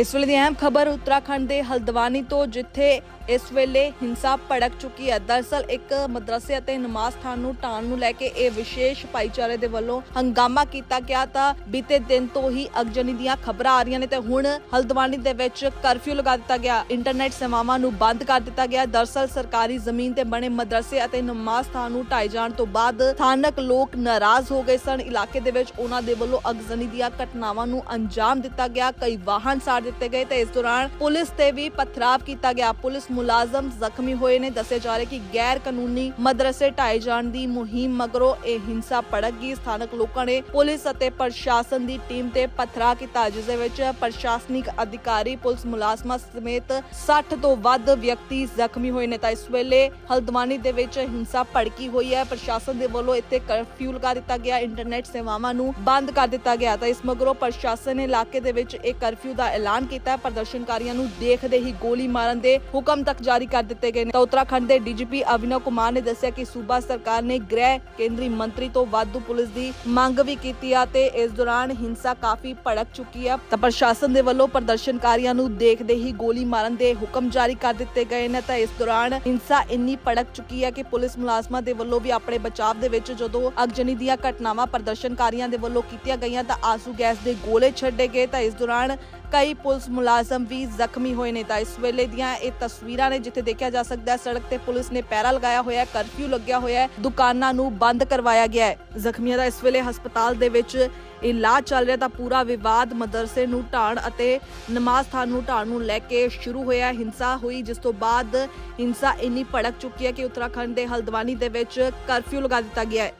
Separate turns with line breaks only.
ਇਸ ਵੇਲੇ ਦੀ ਅਹਿਮ ਖਬਰ ਉੱਤਰਾਖੰਡ ਦੇ ਹਲਦਵਾਨੀ ਤੋਂ, ਜਿੱਥੇ ਇਸ ਵੇਲੇ ਹਿੰਸਾ ਭੜਕ ਚੁੱਕੀ ਹੈ। ਦਰਸਲ ਇੱਕ ਮਦਰਸੇ ਅਤੇ ਨਮਾਜ਼ ਸਥਾਨ ਨੂੰ ਢਾਣ ਨੂੰ ਲੈ ਕੇ ਇਹ ਵਿਸ਼ੇਸ਼ ਭਾਈਚਾਰੇ ਦੇ ਵੱਲੋਂ ਹੰਗਾਮਾ ਕੀਤਾ ਗਿਆ ਤਾਂ ਬੀਤੇ ਦਿਨ ਤੋਂ ਹੀ ਅਗਜਨੀ ਦੀਆਂ ਖਬਰਾਂ ਆ ਰਹੀਆਂ ਨੇ ਤੇ ਹੁਣ ਹਲਦਵਾਨੀ ਦੇ ਵਿੱਚ ਕਰਫਿਊ ਲਗਾ ਦਿੱਤਾ ਗਿਆ। ਇੰਟਰਨੈਟ ਸੇਵਾਵਾਂ ਨੂੰ ਬੰਦ ਕਰ ਦਿੱਤਾ ਗਿਆ। ਦਰਸਲ ਸਰਕਾਰੀ ਜ਼ਮੀਨ ਤੇ ਬਣੇ ਮਦਰਸੇ ਅਤੇ ਨਮਾਜ਼ ਸਥਾਨ ਨੂੰ ਢਾਏ ਜਾਣ ਤੋਂ ਬਾਅਦ ਸਥਾਨਕ ਲੋਕ ਨਾਰਾਜ਼ ਹੋ ਗਏ ਸਨ। ਇਲਾਕੇ ਦੇ ਵਿੱਚ ਉਹਨਾਂ ਦੇ ਵੱਲੋਂ ਅਗਜ਼ਨੀ ਦੀਆਂ ਘਟਨਾਵਾਂ ਨੂੰ ਅੰਜਾਮ ਦਿੱਤਾ ਗਿਆ। ਕਈ ਵਾਹਨ ਸਾੜ ਦਿੱਤੇ ਗਏ ਤੇ ਇਸ ਦੌਰਾਨ ਪੁਲਿਸ ਤੇ ਵੀ ਪਥਰਾਵ ਕੀਤਾ ਗਿਆ। ਪੁਲਿਸ ਮੁਲਾਜ਼ਮ ਜ਼ਖਮੀ ਹੋਏ ਨੇ। ਦੱਸਿਆ ਜਾ ਰਿਹਾ ਕਿ ਗੈਰ ਕਾਨੂੰਨੀ ਮਦਰਸੇ ਢਾਏ ਜਾਣ ਦੀ ਮੁਹਿੰਮ ਮਗਰੋਂ ਇਹ ਹਿੰਸਾ ਭੜਕ ਗਈ। ਸਥਾਨਕ ਲੋਕਾਂ ਨੇ ਪੁਲਿਸ ਅਤੇ ਪ੍ਰਸ਼ਾਸਨ ਦੀ ਟੀਮ ਤੇ ਪਥਰਾ ਕੀਤਾ, ਜਿਸ ਦੇ ਵਿੱਚ ਪ੍ਰਸ਼ਾਸਨਿਕ ਅਧਿਕਾਰੀ, ਪੁਲਿਸ ਮੁਲਾਜ਼ਮਾਂ ਸਮੇਤ 60 ਤੋਂ ਵੱਧ ਵਿਅਕਤੀ ਜ਼ਖਮੀ ਹੋਏ ਨੇ। ਤਾਂ ਇਸ ਵੇਲੇ ਹਲਦਵਾਨੀ ਦੇ ਵਿੱਚ ਹਿੰਸਾ ਭੜਕੀ ਹੋਈ ਹੈ। ਪ੍ਰਸ਼ਾਸਨ ਦੇ ਵੱਲੋਂ ਇੱਥੇ ਕਰਫਿਊ ਲਗਾ ਦਿੱਤਾ ਗਿਆ। ਇੰਟਰਨੈਟ ਸੇਵਾਵਾਂ ਨੂੰ ਬੰਦ ਕਰ ਦਿੱਤਾ ਗਿਆ। ਤਾਂ ਇਸ ਮਗਰੋਂ ਪ੍ਰਸ਼ਾਸਨ ਨੇ ਇਲਾਕੇ ਦੇ ਵਿੱਚ ਇੱਕ ਕਰਫਿਊ ਦਾ ਐਲਾਨ ਐਲਾਨ ਕੀਤਾ ਹੈ। ਪ੍ਰਦਰਸ਼ਨਕਾਰੀਆਂ ਨੂੰ ਦੇਖਦੇ ਹੀ ਗੋਲੀ ਮਾਰਨ ਦੇ ਹੁਕਮ ਤੱਕ ਜਾਰੀ ਕਰ ਦਿੱਤੇ ਗਏ ਨੇ। ਤਾਂ ਉੱਤਰਾਖੰਡ ਦੇ ਡੀਜੀਪੀ ਅਵਿਨਵ ਕੁਮਾਰ ਨੇ ਦੱਸਿਆ ਕਿ ਸੂਬਾ ਸਰਕਾਰ ਨੇ ਗ੍ਰਹਿ ਕੇਂਦਰੀ ਮੰਤਰੀ ਤੋਂ ਵਾਧੂ ਪੁਲਿਸ ਦੀ ਮੰਗ ਵੀ ਕੀਤੀ ਆ ਤੇ ਇਸ ਦੌਰਾਨ ਹਿੰਸਾ ਕਾਫੀ ਭੜਕ ਚੁੱਕੀ ਹੈ ਤਾਂ ਪ੍ਰਸ਼ਾਸਨ ਦੇ ਵੱਲੋਂ ਪ੍ਰਦਰਸ਼ਨਕਾਰੀਆਂ ਨੂੰ ਦੇਖਦੇ ਹੀ ਗੋਲੀ ਮਾਰਨ ਦੇ ਹੁਕਮ ਜਾਰੀ ਕਰ ਦਿੱਤੇ ਗਏ ਨੇ। ਤਾਂ ਇਸ ਦੌਰਾਨ ਹਿੰਸਾ ਇੰਨੀ ਭੜਕ ਚੁੱਕੀ ਹੈ ਕਿ ਪੁਲਿਸ ਮੁਲਾਜ਼ਮਾਂ ਦੇ ਵੱਲੋਂ ਵੀ ਆਪਣੇ ਬਚਾਅ ਦੇ ਵਿੱਚ ਜਦੋਂ ਅਗਜਨੀ ਦੀਆਂ ਘਟਨਾਵਾਂ ਪ੍ਰਦਰਸ਼ਨਕਾਰੀਆਂ ਦੇ ਵੱਲੋਂ ਕੀਤੀਆਂ ਗਈਆਂ ਤਾਂ ਆਸੂ ਗੈਸ ਦੇ ਗੋਲੇ ਛੱਡੇ ਗਏ। ਤਾਂ ਇਸ ਦੌਰਾਨ ਕਈ ਪੁਲਿਸ ਮੁਲਾਜ਼ਮ ਵੀ ਜ਼ਖਮੀ ਹੋਏ ਨੇ ਤਾਂ ਇਸ ਵੇਲੇ ਦੀਆਂ ਇਹ ਤਸਵੀਰਾਂ ਨੇ ਜਿੱਥੇ ਦੇਖਿਆ ਜਾ ਸਕਦਾ ਹੈ, ਸੜਕ ਤੇ ਪੁਲਿਸ ਨੇ ਪੈਰਾ ਲਗਾਇਆ ਹੋਇਆ ਹੈ, ਕਰਫਿਊ ਲੱਗਿਆ ਹੋਇਆ ਹੈ, ਦੁਕਾਨਾਂ ਨੂੰ ਬੰਦ ਕਰਵਾਇਆ ਗਿਆ ਹੈ। ਜ਼ਖਮੀਆਂ ਦਾ ਇਸ ਵੇਲੇ ਹਸਪਤਾਲ ਦੇ ਵਿੱਚ ਇਲਾਜ ਚੱਲ ਰਿਹਾ ਤਾਂ ਪੂਰਾ ਵਿਵਾਦ ਮਦਰਸੇ ਨੂੰ ਢਾਣ ਅਤੇ ਨਮਾਜ਼ ਸਥਾਨ ਨੂੰ ਢਾਣ ਨੂੰ ਲੈ ਕੇ ਸ਼ੁਰੂ ਹੋਇਆ ਹਿੰਸਾ ਹੋਈ, ਜਿਸ ਤੋਂ ਬਾਅਦ ਹਿੰਸਾ ਇੰਨੀ ਭੜਕ ਚੁੱਕੀ ਹੈ ਕਿ ਉੱਤਰਾਖੰਡ ਦੇ ਹਲਦਵਾਨੀ ਦੇ ਵਿੱਚ ਕਰਫਿਊ ਲਗਾ ਦਿੱਤਾ ਗਿਆ ਹੈ।